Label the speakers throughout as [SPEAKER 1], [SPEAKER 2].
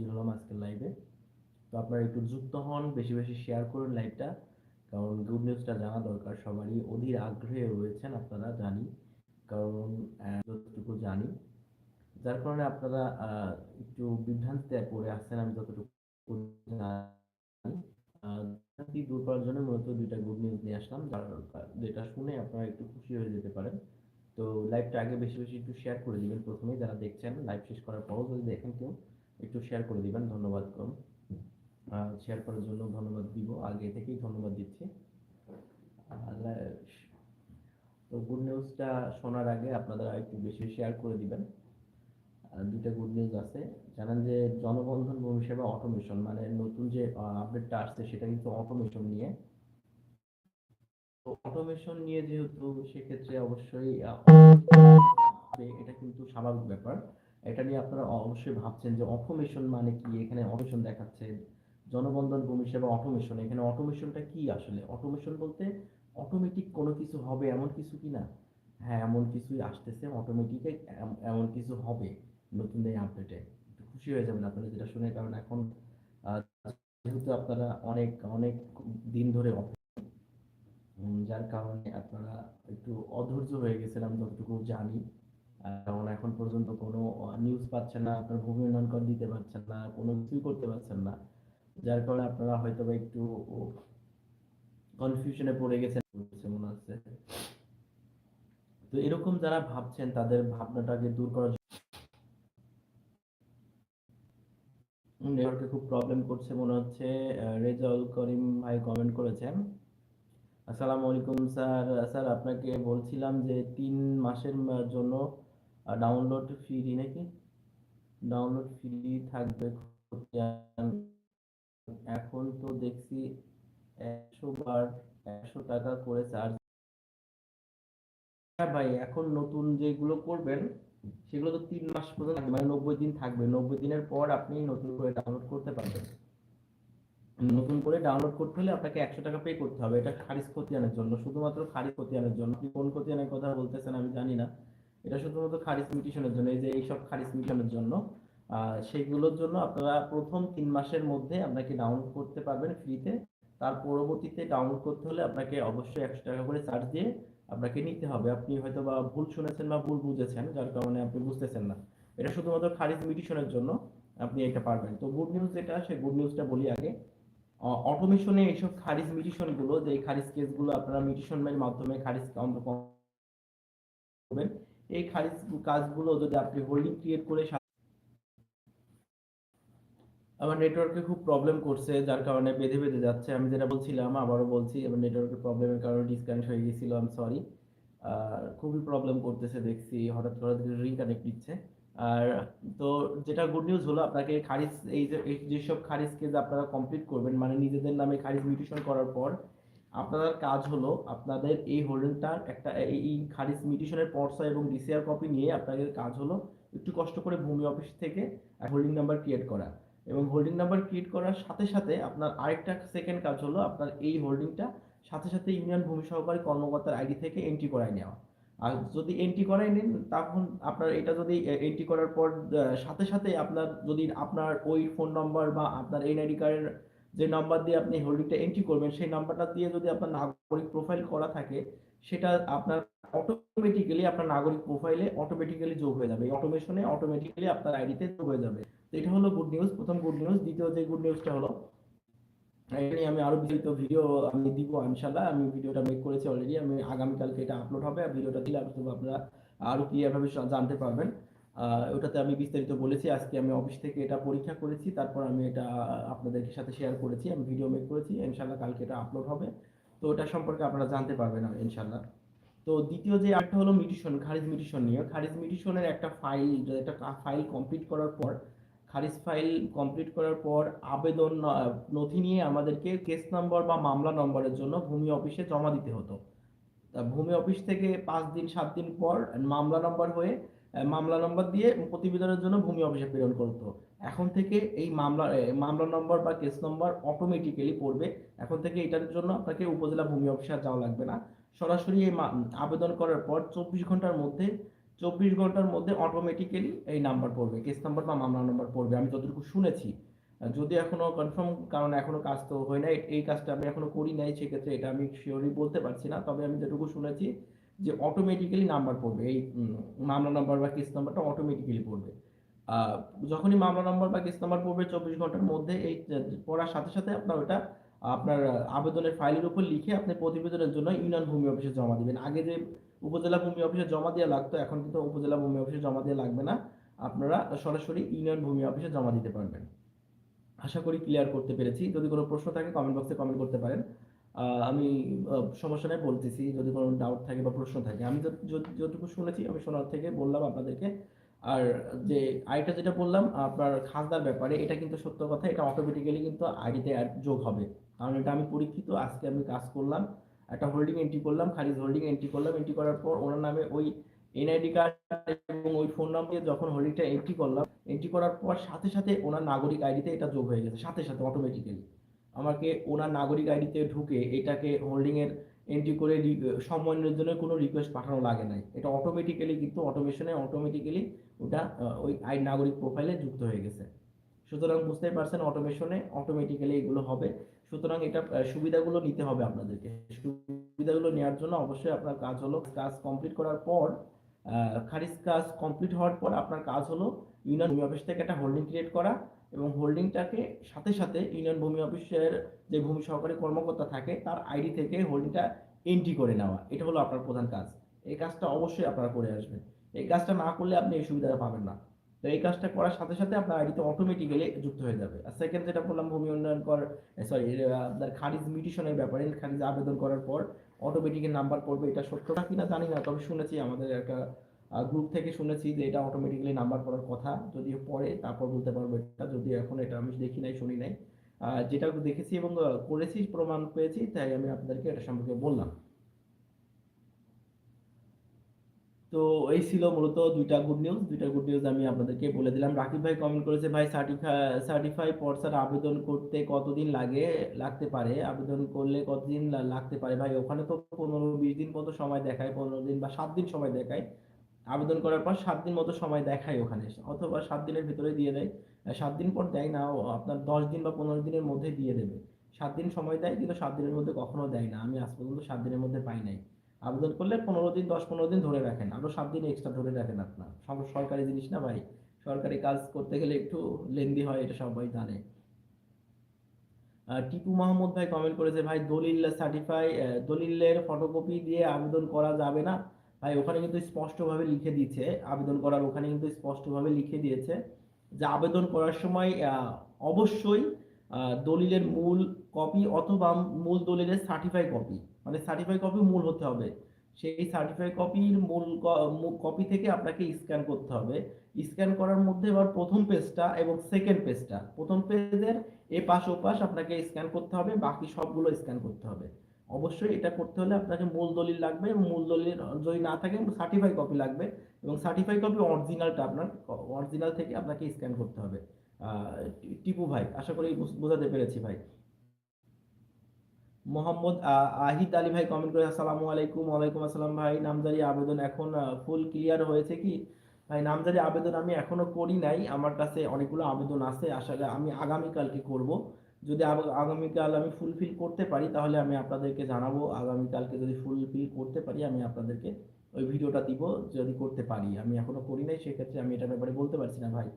[SPEAKER 1] হাজির হলাম আজকের লাইভে তো আপনারা একটু যুক্ত হন, বেশি বেশি শেয়ার করুন লাইভটা কারণ গুড নিউজটা জানা দরকার, সবারই অধীর আগ্রহে রয়েছেন আপনারা, জানি। কারণ যতটুকু জানি। যার কারণে আপনারা একটু বিভ্রান্তিতে পড়ে আসছেন আমি যতটুকু জানি। দূর করার জন্য মূলত দুইটা গুড নিউজ নিয়ে আসলাম। যেটা শুনে আপনারা একটু খুশি হয়ে যেতে পারেন। তো লাইভটা আগে বেশি বেশি একটু শেয়ার করে দিবেন প্রথমে যারা দেখছেন লাইভ শেষ করার পরও যদি দেখেন কেউ একটু শেয়ার করে দিবেন, ধন্যবাদ কম। শেয়ার করার জন্য ধন্যবাদ দিব, আগে থেকেই ধন্যবাদ দিচ্ছি। তো গুড নিউজটা শোনার আগে আপনারা একটু বেশি শেয়ার করে দিবেন। দুইটা গুড নিউজ আছে। জানেন যে জনবন্ধন সেবা অটোমেশন মানে নতুন যে আপডেটটা আসছে, সেটা কিন্তু অটোমেশন নিয়ে। তো অটোমেশন নিয়ে যেহেতু, সেক্ষেত্রে অবশ্যই এটা কিন্তু স্বাভাবিক ব্যাপার। এটা নিয়ে আপনারা অবশ্যই ভাবছেন যে অটোমেশন মানে কি? এখানে অটোমেশন দেখাচ্ছে, জনবন্ধন ভূমি সেবা অটোমেশন এখানে অটোমেশনটা কি আসলে? অটোমেশন বলতে অটোমেটিক কোনো কিছু হবে এমন কিছু কি না? হ্যাঁ এমন কিছুই আসতেছে অটোমেটিকে এমন কিছু হবে নতুন এই আপডেটে একটু খুশি হয়ে যাবেন আপনারা যেটা শুনে কারণ এখন যেহেতু আপনারা অনেক অনেক দিন ধরে যার কারণে আপনারা একটু অধৈর্য হয়ে গেছেন আমি যতটুকু জানি। কারণ এখন পর্যন্ত কোনো নিউজ পাচ্ছেন না, আপনার ভূমি উন্নয়ন দিতে পারছেন না, কোনো কিছুই করতে পারছেন না। যার কারণে আপনারা হয়তো বা একটু কনফিউশনে পড়ে গেছেন মনে হচ্ছে। তো এরকম যারা ভাবছেন, তাদের ভাবনাটাকে দূর করার নেটওয়ার্কে খুব প্রবলেম করছে মনে হচ্ছে রেজাউল করিম ভাই কমেন্ট করেছেন। আসসালামু আলাইকুম, স্যার। স্যার, আপনাকে বলছিলাম যে তিন মাসের ম- জন্য ডাউনলোড ফ্রি নাকি? ডাউনলোড ফ্রি থাকবে এখন তো দেখছি একশো বার একশো টাকা করে চার্জ হ্যাঁ ভাই, এখন নতুন যেগুলো করবেন, সেগুলো তো তিন মাস পর্যন্ত মানে নব্বই দিন থাকবে। নব্বই দিনের পর আপনি নতুন করে ডাউনলোড করতে পারবেন। নতুন করে ডাউনলোড করতে হলে আপনাকে একশো টাকা পে করতে হবে। এটা খারিজ খতিয়ানের জন্য। শুধুমাত্র খারিজ খতিয়ানের জন্য। আপনি কোন খতিয়ানের কথা বলতেছেন আমি জানি না। এটা শুধুমাত্র খারিজ মিটিশনের জন্য, এই যে এইসব খারিজ মিটিশনের জন্য সেইগুলোর জন্য আপনারা প্রথম তিন মাসের মধ্যে আপনাকে ডাউনলোড করতে পারবেন ফ্রিতে তার পরবর্তীতে ডাউনলোড করতে হলে আপনাকে অবশ্যই একশো টাকা করে চার্জ দিয়ে আপনাকে নিতে হবে। আপনি হয়তো বা ভুল শুনেছেন বা ভুল বুঝেছেন, যার কারণে আপনি বুঝতেছেন না। এটা শুধুমাত্র খারিজ মিটিশনের জন্য আপনি এটা পারবেন। তো গুড নিউজ যেটা, সেই গুড নিউজটা বলি আগে। অটোমেশনে এইসব খারিজ মিটিশনগুলো যে খারিজ কেসগুলো আপনারা মিটিশনের মাধ্যমে খারিজ করবেন এই খারিজ কাজগুলো যদি আপনি হোল্ডিং ক্রিয়েট করে আমার নেটওয়ার্কে খুব প্রবলেম করছে, যার কারণে বেঁধে বেঁধে যাচ্ছে। আমি যেটা বলছিলাম, আবারও বলছি এবার নেটওয়ার্কের প্রবলেমের কারণে ডিসকানেক্ট হয়ে গেছিল আমি সরি আর খুবই প্রবলেম করতেছে, দেখছি, হঠাৎ করে রিকানেক্ট দিচ্ছে আর তো যেটা গুড নিউজ হলো, আপনাকে খারিজ, এই যে যেসব খারিজ কেস আপনারা কমপ্লিট করবেন মানে নিজেদের নামে খারিজ মিউটেশন করার পর আপনাদের কাজ হলো আপনাদের এই হোল্ডিংটার একটা, এই এই খারিজ মিটিশনের পর্সা এবং ডিসিআর কপি নিয়ে আপনাদের কাজ হলো একটু কষ্ট করে ভূমি অফিস থেকে হোল্ডিং নাম্বার ক্রিয়েট করা। এবং হোল্ডিং নাম্বার ক্রিয়েট করার সাথে সাথে আপনার আরেকটা সেকেন্ড কাজ হলো আপনার এই হোল্ডিংটা সাথে সাথে ইউনিয়ন ভূমি সহকারী কর্মকর্তার আইডি থেকে এন্ট্রি করায় নেওয়া। আর যদি এন্ট্রি করাই নেন, তখন আপনার এটা যদি এন্ট্রি করার পর সাথে সাথে আপনার যদি আপনার ওই ফোন নম্বর বা আপনার এনআইডি কার্ডের যে নাম্বার দিয়ে আপনি হোল্ডিংটা এন্ট্রি করবেন, সেই নাম্বারটা দিয়ে যদি আপনার নাগরিক প্রোফাইল করা থাকে, সেটা আপনার অটোমেটিক্যালি আপনার নাগরিক প্রোফাইলে অটোমেটিক্যালি যোগ হয়ে যাবে। অটোমেশনে অটোমেটিক্যালি আপনার আইডিতে যোগ হয়ে যাবে। তো এটা হলো গুড নিউজ প্রথম গুড নিউজ দ্বিতীয় যে গুড নিউজটা হলো, এটা নিয়ে আমি আরও বিস্তারিত ভিডিও আমি দিব ইনশাল্লাহ আমি ভিডিওটা মেক করেছি অলরেডি আমি আগামীকালকে এটা আপলোড হবে। ভিডিওটা দিলে আপনি- আপনারা আরও ক্লিয়ার ভাবে জানতে পারবেন। ওটাতে আমি বিস্তারিত বলেছি। আজকে আমি অফিস থেকে এটা পরীক্ষা করেছি, তারপর আমি এটা আপনাদের সাথে শেয়ার করেছি, আমি ভিডিও মেক করেছি ইনশাল্লাহ কালকে এটা আপলোড হবে। তো ওটা সম্পর্কে আপনারা জানতে পারবেন ইনশাল্লাহ তো দ্বিতীয় যে আরেকটা হলো মিটিশন খারিজ মিটিশন নিয়ে। খারিজ মিটিশনের একটা ফাইল একটা ফাইল কমপ্লিট করার পর, খারিজ ফাইল কমপ্লিট করার পর আবেদন নথি নিয়ে আমাদেরকে কেস নম্বর বা মামলা নম্বরের জন্য ভূমি অফিসে জমা দিতে হতো। তা ভূমি অফিস থেকে পাঁচ দিন, সাত দিন পর মামলা নম্বর হয়ে মামলা নম্বর দিয়ে প্রতিবেদনের জন্য ভূমি অফিসে প্রেরণ করতো এখন থেকে এই মামলা মামলা নম্বর বা কেস নম্বর অটোমেটিক্যালি পড়বে। এখন থেকে এটার জন্য আপনাকে উপজেলা ভূমি অফিসে আর যাওয়া লাগবে না। সরাসরি এই আবেদন করার পর চব্বিশ ঘণ্টার মধ্যে, চব্বিশ ঘণ্টার মধ্যে অটোমেটিক্যালি এই নাম্বার পড়বে। কেস নাম্বার বা মামলা নাম্বার পড়বে। আমি যতটুকু শুনেছি যদি এখনও কনফার্ম কারণ এখনও কাজ তো হয় নাই, এই কাজটা আমি এখনও করি নাই, সেক্ষেত্রে এটা আমি শিওরলি বলতে পারছি না। তবে আমি যেটুকু শুনেছি যে অটোমেটিক্যালি নাম্বার পড়বে, এই মামলা নাম্বার বা কেস নাম্বারটা অটোমেটিক্যালি পড়বে। যখনই মামলা নাম্বার বা কেস নাম্বার পড়বে চব্বিশ ঘণ্টার মধ্যে, এই পড়ার সাথে সাথে আপনার ওটা, আপনার আবেদনের ফাইলের উপর লিখে আপনি প্রতিবেদনের জন্য ইউনিয়ন ভূমি অফিসে জমা দিবেন। আগে যে উপজেলা ভূমি অফিসে জমা দেওয়া লাগতো, এখন কিন্তু উপজেলা ভূমি অফিসে জমা দেওয়া লাগবে না। আপনারা সরাসরি ইউনিয়ন ভূমি অফিসে জমা দিতে পারবেন। আশা করি ক্লিয়ার করতে পেরেছি। যদি কোনো প্রশ্ন থাকে কমেন্ট বক্সে কমেন্ট করতে পারেন। আমি সমস্যা নেই বলতেছি, যদি কোনো ডাউট থাকে বা প্রশ্ন থাকে। আমি যত- যত- যতটুকু শুনেছি, আমি শোনার থেকে বললাম আপনাদেরকে। আর যে আইটা যেটা বললাম, আপনার খাজনার ব্যাপারে, এটা কিন্তু সত্য কথা, এটা অটোমেটিক্যালি কিন্তু আইডিতে যোগ হবে। কারণ এটা আমি পরীক্ষিত, আজকে আমি কাজ করলাম, একটা হোল্ডিং এন্ট্রি করলাম, খারিজ হোল্ডিং এন্ট্রি করলাম এন্ট্রি করার পর ওনার নামে ওই এনআইডি কার্ড এবং ওই ফোন নাম দিয়ে যখন হোল্ডিংটা এন্ট্রি করলাম এন্ট্রি করার পর সাথে সাথে ওনার নাগরিক আইডিতে এটা যোগ হয়ে গেছে, সাথে সাথে অটোমেটিক্যালি আমাকে ওনার নাগরিক আইডিতে ঢুকে এটাকে হোল্ডিং এর এন্ট্রি করে সমন্বয়ের জন্য কোনো রিকোয়েস্ট পাঠানো লাগে নাই। এটা অটোমেটিক্যালি কিন্তু অটোমেশনে অটোমেটিক্যালি ওটা ওই আই নাগরিক প্রোফাইলে যুক্ত হয়ে গেছে। সুতরাং বুঝতেই পারছেন অটোমেশনে অটোমেটিক্যালি এগুলো হবে। সুতরাং এটা সুবিধাগুলো নিতে হবে আপনাদেরকে। সুবিধাগুলো নেওয়ার জন্য অবশ্যই আপনার কাজ হলো কাজ কমপ্লিট করার পর খারিজ কাজ কমপ্লিট হওয়ার পর আপনার কাজ হলো ইউনিয়ন অফিস থেকে একটা হোল্ডিং ক্রিয়েট করা। এবং হোল্ডিংটাকে সাথে সাথে ইউনিয়ন ভূমি অফিসের যে ভূমি সহকারী কর্মকর্তা থাকে, তার আইডি থেকে হোল্ডিংটা এন্ট্রি করে নেওয়া। এটা হলো আপনার প্রধান কাজ। এই কাজটা অবশ্যই আপনারা করে আসবেন। এই কাজটা না করলে আপনি এই সুবিধাটা পাবেন না। তো এই কাজটা করার সাথে সাথে আপনার আইডিতে অটোমেটিক্যালি যুক্ত হয়ে যাবে। আর সেকেন্ড যেটা বললাম, ভূমি উন্নয়ন কর সরি আপনার খারিজ মিটিশনের ব্যাপারে, খারিজ আবেদন করার পর অটোমেটিক্যালি নাম্বার পড়বে, এটা সত্যটা কিনা জানি না, তবে শুনেছি আমাদের একটা গ্রুপ থেকে শুনেছি যে এটা অটোমেটিক্যালি নাম্বার পড়ার কথা যদি পড়ে তারপর বলতে পারব এটা যদি এখন এটা আমি দেখি নাই, শুনি নাই। যেটা দেখেছি এবং করেছি, প্রমাণ পেয়েছি, তাই আমি আপনাদেরকে এটা সম্পর্কে বললাম। তো এই ছিল মূলত দুইটা গুড নিউজ দুইটা গুড নিউজ আমি আপনাদেরকে বলে দিলাম। রাকিব ভাই কমেন্ট করেছে, ভাই সার্টিফাই সার্টিফাই পর্সার আবেদন করতে কতদিন লাগে? লাগতে পারে। আবেদন করলে কতদিন লাগতে পারে? ভাই, ওখানে তো পনেরো বিশ দিন মতো সময় দেখায়, পনেরো দিন বা সাত দিন সময় দেখায়। আবেদন করার পর সাত দিন মতো সময় দেখায় ওখানে অথবা সাত দিনের ভিতরে দিয়ে দেয়। সাত দিন পর দেয় না আপনার দশ দিন বা পনেরো দিনের মধ্যে দিয়ে দেবে। সাত দিন সময় দেয়, কিন্তু সাত দিনের মধ্যে কখনো দেয় না। আমি আজ পর্যন্ত সাত দিনের মধ্যে পাই নাই। আবেদন করলে পনেরো দিন, দশ পনেরো দিন ধরে রাখেন। আরও সাত দিন এক্সট্রা ধরে রাখেন আপনার। সব সরকারি জিনিস না ভাই? সরকারি কাজ করতে গেলে একটু লেন্দি হয়, এটা সবাই জানে। টিপু মাহমুদ ভাই কমেন্ট করেছে, ভাই, দলিল সার্টিফাই দলিলের ফটোকপি দিয়ে আবেদন করা যাবে না? ভাই ওখানে কিন্তু স্পষ্টভাবে লিখে দিয়েছে, আবেদন করার ওখানে কিন্তু স্পষ্টভাবে লিখে দিয়েছে যে আবেদন করার সময় অবশ্যই দলিলের মূল কপি অথবা মূল দলিলের সার্টিফাই কপি মানে সার্টিফাই কপি মূল হতে হবে। সেই সার্টিফাই কপির মূল কপি থেকে আপনাকে স্ক্যান করতে হবে। স্ক্যান করার মধ্যে এবার প্রথম পেজটা এবং সেকেন্ড পেজটা প্রথম পেজের এ পাশ ও পাশ আপনাকে স্ক্যান করতে হবে, বাকি সবগুলো স্ক্যান করতে হবে। অবশ্যই এটা করতে হলে আপনাকে মূল দলিল লাগবে এবং মূল দলিল যদি না থাকে সার্টিফাই কপি লাগবে এবং সার্টিফাই কপি অরিজিনালটা আপনার অরিজিনাল থেকে আপনাকে স্ক্যান করতে হবে। টিপু ভাই আশা করি বুঝ- বোঝাতে পেরেছি ভাই। মোহাম্মদ আহ, আহিদ আলী ভাই কমেন্ট করে আসসালামু আলাইকুম ওয়ালাইকুম আসসালাম ভাই। নামজারি আবেদন এখন ফুল ক্লিয়ার হয়েছে কি? ভাই নামজারি আবেদন আমি এখনও করি নাই। আমার কাছে অনেকগুলো আবেদন আছে আসলে আমি আগামীকালকে করব। যদি আগামীকাল আমি ফুলফিল করতে পারি, তাহলে আমি আপনাদেরকে জানাব। আগামীকালকে যদি ফুলফিল করতে পারি, আমি আপনাদেরকে ওই ভিডিওটা দিব, যদি করতে পারি। আমি এখনও করি নাই, সেক্ষেত্রে আমি এটা ব্যাপারে বলতে পারছি না ভাই।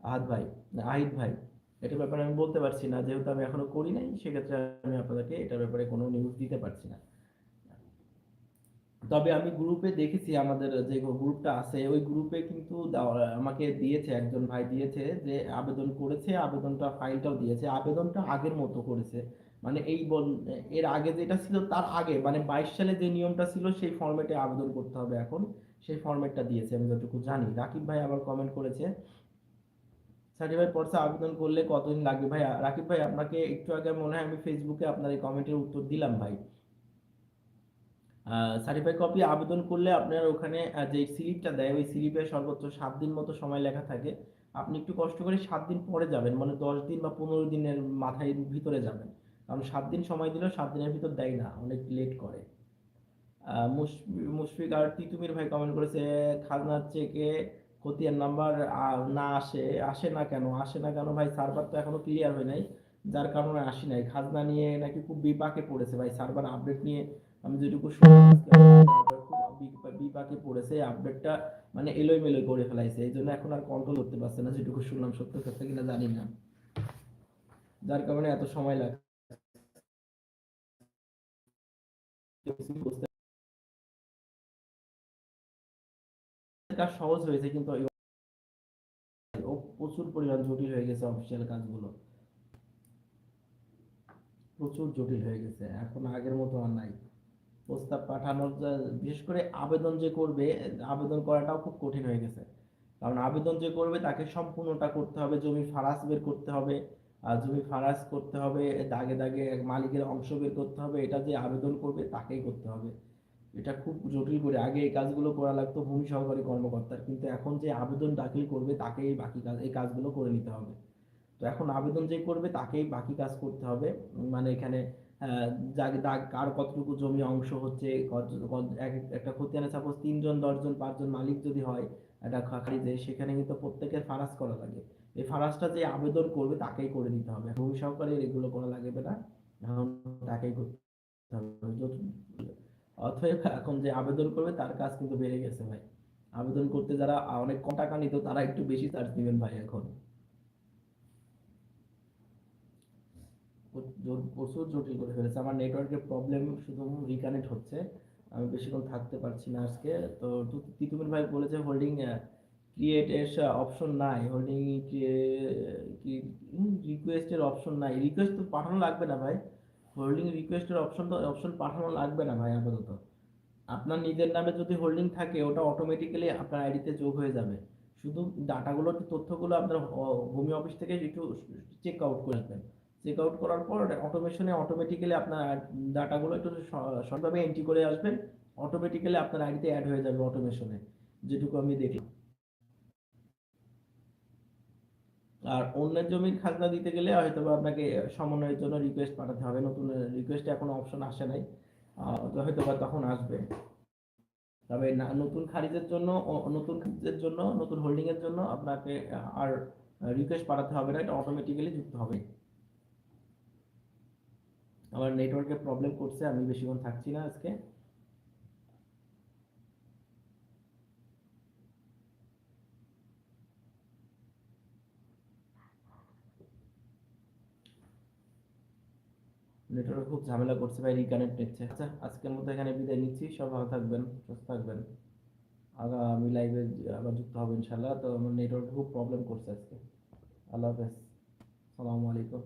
[SPEAKER 1] আহাদ ভাই আহিদ ভাই, এটার ব্যাপারে আমি বলতে পারছি না। যেহেতু আমি এখনও করি নাই, সেক্ষেত্রে আমি আপনাদেরকে এটার ব্যাপারে কোনো নিউজ দিতে পারছি না। তবে আমি গ্রুপে দেখেছি আমাদের যে গ্রুপটা আছে, ওই গ্রুপে কিন্তু আমাকে দিয়েছে, একজন ভাই দিয়েছে যে আবেদন করেছে, আবেদনটা ফাইলটাও দিয়েছে। আবেদনটা আগের মতো করেছে। মানে এই বল- এর আগে যেটা ছিল তার আগে মানে বাইশ সালে যে নিয়মটা ছিল সেই ফরম্যাটে আবেদন করতে হবে এখন। সেই ফরম্যাটটা দিয়েছে, আমি যতটুকু জানি। রাকিব ভাই আবার কমেন্ট করেছে সার্টিফাইড পর্সা আবেদন করলে কতদিন লাগবে ভাই রাকিব ভাই, আপনাকে একটু আগে মনে হয় আমি ফেসবুকে আপনার এই কমেন্টের উত্তর দিলাম ভাই। সার্টিফাইড কপি আবেদন করলে আপনার ওখানে যে স্লিপটা দেয়, ওই স্লিপে সর্বোচ্চ সাত দিন মতো সময় লেখা থাকে। আপনি একটু কষ্ট করে সাত দিন পরে যাবেন মানে দশ দিন বা পনেরো দিনের মাথায় ভিতরে যাবেন। কারণ সাত দিন সময় দিলেও সাত দিনের ভিতর দেয় না, অনেক লেট করে। মুশফিক আর তিতুমির ভাই কমেন্ট করেছে, খাজনার চেকে খতিয়ান নাম্বার না আসে আসে না কেন? আসে না কেন ভাই? সার্ভার তো এখনও ক্লিয়ার হয় নাই। যার কারণে আসি নাই। খাজনা নিয়ে নাকি খুব বিপাকে পড়েছে ভাই সার্ভার আপডেট নিয়ে আমি যেটুকু বিপাকে পড়েছে আপডেটটা মানে এলোই মেলোই করে ফেলাইছে, এই জন্য এখন আর কন্ট্রোল করতে পারছে না, যেটুকু শুনলাম সত্য সত্য কিনা জানি না। যার কারণে এত সময় লাগে কাজ সহজ হয়েছে, কিন্তু ও প্রচুর পরিমাণ জটিল হয়ে গেছে অফিসিয়াল কাজগুলো। প্রচুর জটিল হয়ে গেছে, এখন আগের মতো আর নাই। প্রস্তাব পাঠানোর বিশেষ করে আবেদন যে করবে, আবেদন করাটাও খুব কঠিন হয়ে গেছে। কারণ আবেদন যে করবে, তাকে সম্পূর্ণটা করতে হবে, জমি ফারাস বের করতে হবে জমি ফারাস করতে হবে, দাগে দাগে মালিকের অংশ বের করতে হবে, এটা যে আবেদন করবে, তাকেই করতে হবে। এটা খুব জটিল করে, আগে এই কাজগুলো করা লাগতো ভূমি সহকারী কর্মকর্তার, কিন্তু এখন যে আবেদন দাখিল করবে, তাকেই বাকি কাজ, এই কাজগুলো করে নিতে হবে। তো এখন আবেদন যে করবে তাকেই বাকি কাজ করতে হবে। মানে এখানে কার কতটুকু জমি অংশ হচ্ছে একটা খতিয়ানে সাপোজ তিনজন, দশজন, পাঁচজন মালিক যদি হয়, একটা খাকারিতে সেখানে কিন্তু প্রত্যেকের ফারাস করা লাগে। এই ফারাসটা যে আবেদন করবে তাকেই করে নিতে হবে। ভূমি সহকারী এগুলো করা লাগবে না। তাকেই করতে হবে। অতএব এখন যে আবেদন করবে তার কাজ কিন্তু বেড়ে গেছে ভাই। আবেদন করতে যারা অনেক কম টাকা নিত তারা একটু বেশি চার্জ দিবেন ভাই এখন। প্রচুর জটিল করে ফেলেছে। আমার নেটওয়ার্কের প্রবলেম শুধু রিকানেক্ট হচ্ছে। আমি বেশিক্ষণ থাকতে পারছি না আজকে। তো তিতুমির ভাই বলেছে হোল্ডিং ক্রিয়েট এর অপশন নাই। হোল্ডিং রিকোয়েস্টের অপশন নাই। রিকোয়েস্ট তো পাঠানো লাগবে না ভাই। হোল্ডিং রিকোয়েস্টের অপশন তো অপশন পাঠানো লাগবে না ভাই আপাতত। আপনার নিজের নামে যদি হোল্ডিং থাকে, ওটা অটোমেটিক্যালি আপনার আইডিতে যোগ হয়ে যাবে। শুধু ডাটাগুলো তথ্যগুলো আপনার ভূমি অফিস থেকে একটু চেক আউট করে রাখবেন। চেক আউট করার পর অটোমেশনে অটোমেটিক্যালি আপনার ডাটাগুলো একটু সঠিকভাবে এন্ট্রি করে আসবেন অটোমেটিক্যালি আপনার আইডিতে অ্যাড হয়ে যাবে অটোমেশনে যেটুকু আমি দেখলাম আর অন্যের জমির খাজনা দিতে গেলে হয়তো আপনাকে সমন্বয়ের জন্য রিকোয়েস্ট পাঠাতে হবে, নতুন রিকোয়েস্টে এখনও অপশন আসে নাই হয়তো বা তখন আসবে। তবে নতুন খারিজের জন্য নতুন খারিজের জন্য, নতুন হোল্ডিংয়ের জন্য আপনাকে আর রিকোয়েস্ট পাঠাতে হবে না, এটা অটোমেটিক্যালি যুক্ত হবে। আমার নেটওয়ার্কের প্রবলেম করছে, আমি বেশিক্ষণ থাকছি না আজকে। নেটওয়ার্ক খুব ঝামেলা করছে ভাই রিকানেক্ট নিচ্ছে। আচ্ছা আজকের মতো এখানে বিদায় নিচ্ছি, সব ভালো থাকবেন, সুস্থ থাকবেন। আগামী লাইভে আবার যুক্ত হবে ইনশাল্লাহ তো আমার নেটওয়ার্ক খুব প্রবলেম করছে আজকে। আল্লাহ হাফেজ। সালামু আলাইকুম।